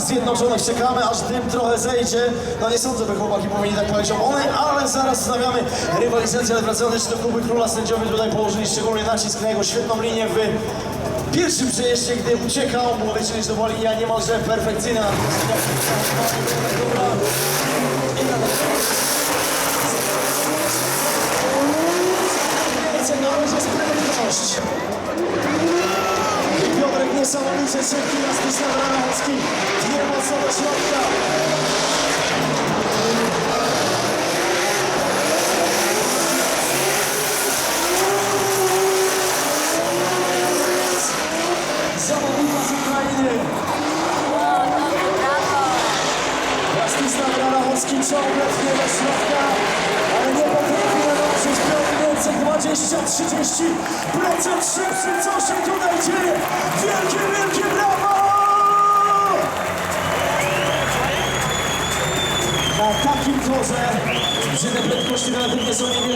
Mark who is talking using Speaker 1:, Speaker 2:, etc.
Speaker 1: Stanach Zjednoczonych. Czekamy, aż dym trochę zejdzie. No nie sądzę, by chłopaki powinni tak palić opony, ale zaraz stawiamy rywalizację, jeszcze do klubu króla. Sędziowie tutaj położyli szczególny nacisk na jego świetną linię w pierwszym przejeździe, gdy uciekał. Było wyczynić to była linia niemalże perfekcyjna. Na Piotrek niesamowicie szybki, Ranowski. Ranowski ciągle tnie do środka, ale nie potrafi. Piotr Więcek 20-30% szybszy. Co się tutaj dzieje? Wielkie, wielkie brawo! Na takim torze, gdzie te prędkości relatywnie są niewielkie,